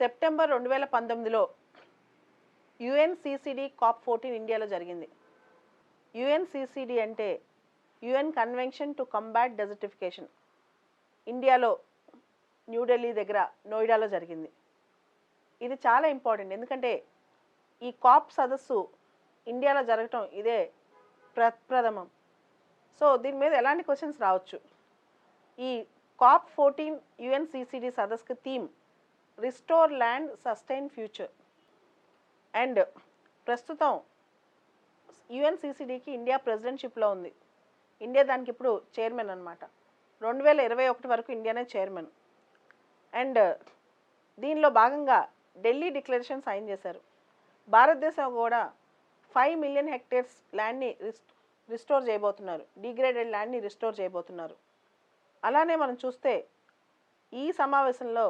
September రెండు వేల పంతొమ్మిదిలో యుఎన్సిసిడి కాప్ ఫోర్టీన్ ఇండియాలో జరిగింది. యుఎన్సిసిడి అంటే UN convention to combat desertification. ఇండియాలో న్యూఢిల్లీ దగ్గర నోయిడాలో జరిగింది. ఇది చాలా ఇంపార్టెంట్ ఎందుకంటే ఈ కాప్ సదస్సు ఇండియాలో జరగటం ఇదే ప్రప్రథమం. సో దీని మీద ఎలాంటి క్వశ్చన్స్ రావచ్చు? ఈ COP fourteen UNCCD సదస్సుకి theme restore land sustain future and ప్రస్తుతం యుఎన్సిసిడికి ఇండియా ప్రెసిడెంట్షిప్లో ఉంది. ఇండియా దానికి ఇప్పుడు చైర్మన్ అనమాట రెండు వేల ఇరవై ఒకటి వరకు ఇండియానే చైర్మన్ అండ్ దీనిలో భాగంగా ఢిల్లీ డిక్లరేషన్ సైన్ చేశారు. భారతదేశం కూడా ఫైవ్ మిలియన్ హెక్టేర్స్ ల్యాండ్ని రిస్టోర్ చేయబోతున్నారు. డిగ్రేడెడ్ ల్యాండ్ని రిస్టోర్ చేయబోతున్నారు. అలానే మనం చూస్తే ఈ సమావేశంలో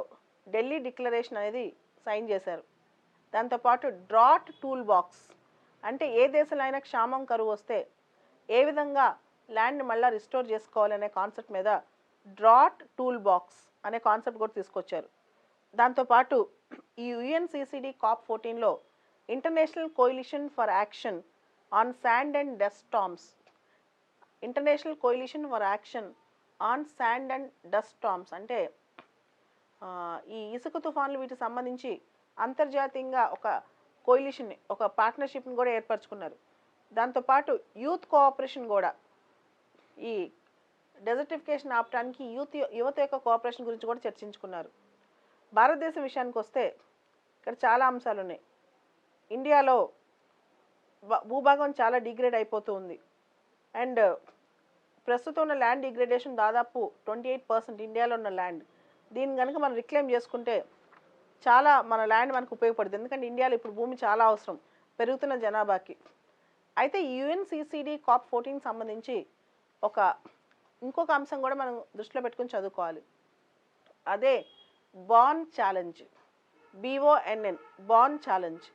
ఢిల్లీ డిక్లరేషన్ అనేది సైన్ చేశారు. దాంతోపాటు డ్రాట్ టూల్ బాక్స్ అంటే ఏ దేశంలో అయినా క్షామం కరువు వస్తే ఏ విధంగా ల్యాండ్ మళ్ళీ రిస్టోర్ చేసుకోవాలనే కాన్సెప్ట్ మీద డ్రాట్ టూల్ బాక్స్ అనే కాన్సెప్ట్ కూడా తీసుకొచ్చారు. దాంతోపాటు ఈ యుఎన్సిసిడి కాప్ ఫోర్టీన్లో international coalition for action on sand and dust storms international coalition for action on sand and dust storms అంటే ఈ ఇసుక తుఫాన్లు వీటికి సంబంధించి అంతర్జాతీయంగా ఒక కోయిలిషన్ని ఒక పార్ట్నర్షిప్ని కూడా ఏర్పరచుకున్నారు. దాంతోపాటు యూత్ కోఆపరేషన్ కూడా. ఈ డెజర్టిఫికేషన్ ఆపడానికి యూత్ యువత యొక్క కోఆపరేషన్ గురించి కూడా చర్చించుకున్నారు. భారతదేశం విషయానికి వస్తే ఇక్కడ చాలా అంశాలు ఉన్నాయి. ఇండియాలో భూభాగం చాలా డిగ్రేడ్ అయిపోతూ ఉంది. అండ్ ప్రస్తుతం ఉన్న ల్యాండ్ డిగ్రేడేషన్ దాదాపు ట్వంటీ ఎయిట్ పర్సెంట్ ఇండియాలో ఉన్న ల్యాండ్ దీన్ని కనుక మనం రిక్లెయిమ్ చేసుకుంటే చాలా మన ల్యాండ్ మనకు ఉపయోగపడుతుంది. ఎందుకంటే ఇండియాలో ఇప్పుడు భూమి చాలా అవసరం పెరుగుతున్న జనాభాకి. అయితే యుఎన్సిసిడి కాప్ ఫోర్టీన్ సంబంధించి ఒక ఇంకొక అంశం కూడా మనం దృష్టిలో పెట్టుకుని చదువుకోవాలి. అదే బాన్ ఛాలెంజ్ బిఓఎన్ఎన్ బాన్ ఛాలెంజ్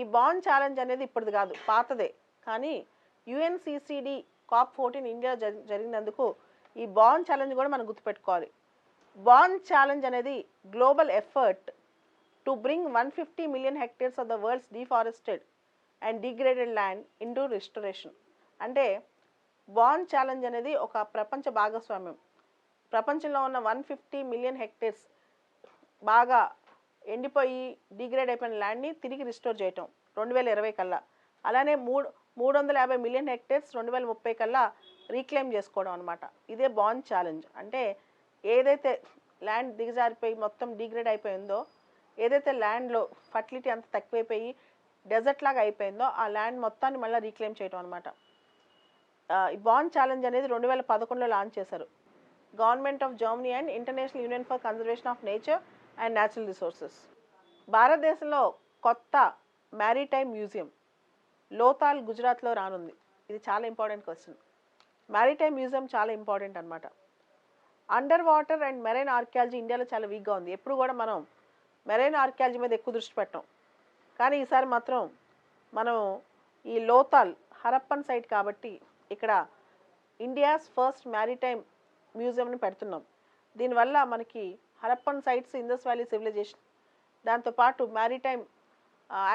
ఈ బాన్ ఛాలెంజ్ అనేది ఇప్పటిది కాదు పాతదే. కానీ యుఎన్సిసిడి కాప్ ఫోర్టీన్ ఇండియా జరిగినందుకు ఈ బాన్ ఛాలెంజ్ కూడా మనం గుర్తుపెట్టుకోవాలి. బాన్ ఛాలెంజ్ అనేది global effort to bring one fifty million hectares of the world's deforested and degraded land into restoration అంటే బాన్ ఛాలెంజ్ అనేది ఒక ప్రపంచ భాగస్వామ్యం. ప్రపంచంలో ఉన్న వన్ ఫిఫ్టీ మిలియన్ హెక్టేర్స్ బాగా ఎండిపోయి డిగ్రేడ్ అయిపోయిన ల్యాండ్ని తిరిగి రిస్టోర్ చేయటం రెండు వేల ఇరవై కల్లా. అలానే మూడు మూడు వందల యాభై మిలియన్ హెక్టేర్స్ రెండు వేల ముప్పై కల్లా రీక్లెయిమ్ చేసుకోవడం అనమాట ఇదే బాండ్ ఛాలెంజ్ అంటే ఏదైతే ల్యాండ్ దిగజారిపోయి మొత్తం డిగ్రేడ్ అయిపోయిందో ఏదైతే ల్యాండ్లో ఫర్టిలిటీ అంత తక్కువైపోయి డెజర్ట్ లాగా అయిపోయిందో ఆ ల్యాండ్ మొత్తాన్ని మళ్ళీ రీక్లెయిమ్ చేయడం అనమాట ఈ బాండ్ ఛాలెంజ్ అనేది రెండు వేల పదకొండులో లాంచ్ చేశారు. Government of Germany and international union for conservation of nature and natural resources. భారతదేశంలో కొత్త మ్యారీటైమ్ మ్యూజియం లోతాల్ గుజరాత్లో రానుంది. ఇది చాలా ఇంపార్టెంట్ క్వశ్చన్. మ్యారీటైమ్ మ్యూజియం చాలా ఇంపార్టెంట్ అనమాట under water and marine archaeology ఇండియాలో చాలా వీక్గా ఉంది. ఎప్పుడు కూడా మనం మెరైన్ ఆర్కియాలజీ మీద ఎక్కువ దృష్టి పెట్టాం. కానీ ఈసారి మాత్రం మనం ఈ లోతాల్ హరప్పన్ సైట్ కాబట్టి ఇక్కడ ఇండియాస్ ఫస్ట్ మ్యారిటైమ్ మ్యూజియంని పెడుతున్నాం. దీనివల్ల మనకి Harappan sites Indus valley civilisation దాంతోపాటు మ్యారిటైమ్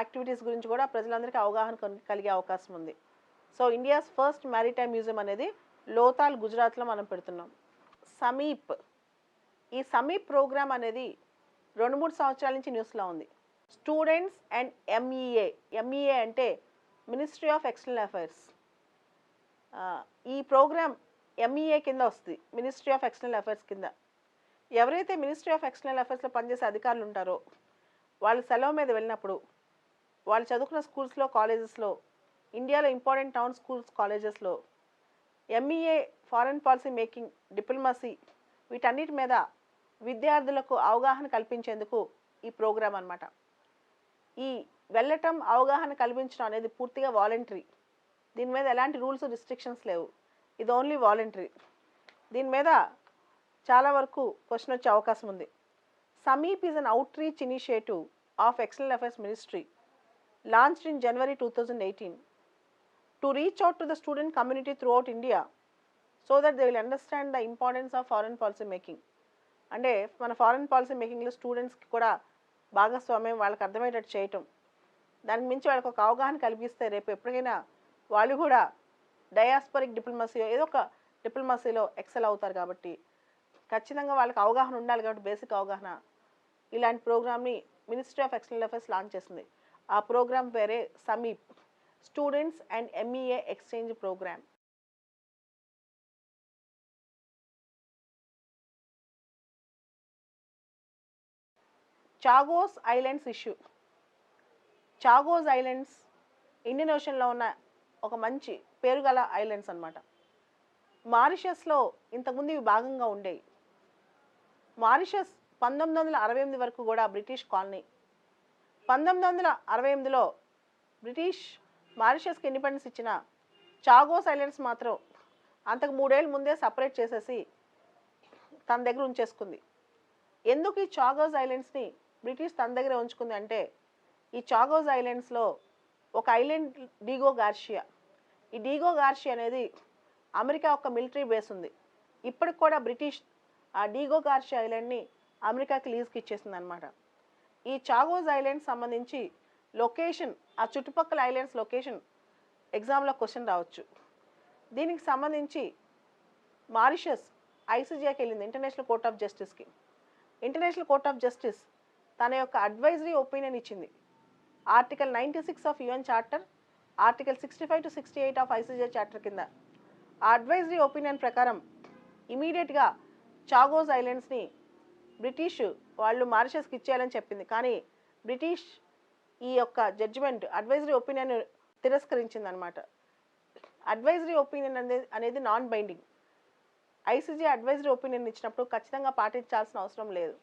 యాక్టివిటీస్ గురించి కూడా ప్రజలందరికీ అవగాహన కలిగే అవకాశం ఉంది. So India's first maritime museum అనేది లోతాల్ గుజరాత్లో మనం పెడుతున్నాం. సమీప్. ఈ సమీప్ ప్రోగ్రామ్ అనేది రెండు మూడు సంవత్సరాల నుంచి న్యూస్లో ఉంది. స్టూడెంట్స్ అండ్ ఎంఈఏ ఎంఈఏ అంటే మినిస్ట్రీ ఆఫ్ ఎక్స్టర్నల్ అఫైర్స్. ఈ ప్రోగ్రామ్ ఎంఈఏ కింద వస్తుంది. మినిస్ట్రీ ఆఫ్ ఎక్స్టర్నల్ అఫైర్స్ కింద. ఎవరైతే మినిస్ట్రీ ఆఫ్ ఎక్స్టర్నల్ అఫైర్స్లో పనిచేసే అధికారులు ఉంటారో వాళ్ళు సెలవు మీద వెళ్ళినప్పుడు వాళ్ళు చదువుకున్న స్కూల్స్లో కాలేజెస్లో ఇండియాలో ఇంపార్టెంట్ టౌన్ స్కూల్స్ కాలేజెస్లో MEA foreign policy making diplomacy వీటన్నిటి మీద విద్యార్థులకు అవగాహన కల్పించేందుకు ఈ ప్రోగ్రాం అనమాట ఈ వెళ్ళటం అవగాహన కల్పించడం అనేది పూర్తిగా వాలంటరీ. దీని మీద ఎలాంటి రూల్స్ రిస్ట్రిక్షన్స్ లేవు. ఇది ఓన్లీ వాలంటరీ. దీని మీద చాలా వరకు క్వశ్చన్ వచ్చే అవకాశం ఉంది. Sameep is an outreach initiative of external affairs ministry launched in January two thousand eighteen. To reach out to the student community throughout India so that they will understand the importance of foreign policy making అంటే మన foreign policy మేకింగ్లో స్టూడెంట్స్కి కూడా భాగస్వామ్యం వాళ్ళకి అర్థమయ్యేటట్టు చేయటం. దానికి మించి వాళ్ళకి ఒక అవగాహన కల్పిస్తే రేపు ఎప్పటికైనా వాళ్ళు కూడా డయాస్పరిక్ డిప్లొమసీ ఏదో ఒక డిప్లొమసీలో ఎక్సెల్ అవుతారు కాబట్టి ఖచ్చితంగా వాళ్ళకి అవగాహన ఉండాలి కాబట్టి బేసిక్ అవగాహన ఇలాంటి ప్రోగ్రామ్ని ministry of external affairs launch చేసింది. ఆ ప్రోగ్రామ్ పేరే Sameep. Students and MEA exchange programme Chagos islands issue. Chagos islands Indian ఓషన్లో ఉన్న ఒక మంచి పేరుగల ఐలాండ్స్ అన్నమాట. మారిషస్లో ఇంతకుముందు ఇవి భాగంగా ఉండేవి. మారిషస్ పంతొమ్మిది వందల అరవై ఎనిమిది వరకు కూడా బ్రిటిష్ కాలనీ. పంతొమ్మిది వందల అరవై ఎనిమిదిలో బ్రిటిష్ మారిషస్కి ఇండిపెండెన్స్ ఇచ్చిన చాగోస్ ఐలాండ్స్ మాత్రం అంతకు మూడేళ్ళ ముందే సపరేట్ చేసేసి తన దగ్గర ఉంచేసుకుంది. ఎందుకు ఈ చాగోస్ ఐలాండ్స్ని బ్రిటిష్ తన దగ్గర ఉంచుకుంది అంటే ఈ చాగోజ్ ఐలాండ్స్లో ఒక ఐలాండ్ డీగో గార్షియా. ఈ డీగో గార్షియా అనేది అమెరికా ఒక మిలిటరీ బేస్ ఉంది. ఇప్పటికి కూడా బ్రిటిష్ ఆ డీగో గార్షియా ఐలాండ్ని అమెరికాకి లీజ్కి ఇచ్చేసింది అనమాట ఈ చాగోజ్ ఐలాండ్ సంబంధించి లొకేషన్ ఆ చుట్టుపక్కల ఐలాండ్స్ లొకేషన్ ఎగ్జామ్లో క్వశ్చన్ రావచ్చు. దీనికి సంబంధించి మారిషస్ ఐసీజీకి వెళ్ళింది ఇంటర్నేషనల్ కోర్ట్ ఆఫ్ జస్టిస్కి. ఇంటర్నేషనల్ కోర్ట్ ఆఫ్ జస్టిస్ తన యొక్క అడ్వైజరీ ఒపీనియన్ ఇచ్చింది. Article ninety six of UN charter article sixty five to sixty eight of ICJ charter కింద ఆ అడ్వైజరీ ఒపీనియన్ ప్రకారం ఇమీడియట్గా చాగోస్ ఐలాండ్స్ని బ్రిటిష్ వాళ్ళు మారిషస్కి ఇచ్చేయాలని చెప్పింది. కానీ బ్రిటిష్ ఈ యొక్క జడ్జిమెంట్ అడ్వైజరీ ఒపీనియన్ తిరస్కరించింది అనమాట అడ్వైజరీ ఒపీనియన్ అనేది అనేది non binding ICJ advisory opinion ఇచ్చినప్పుడు ఖచ్చితంగా పాటించాల్సిన అవసరం లేదు.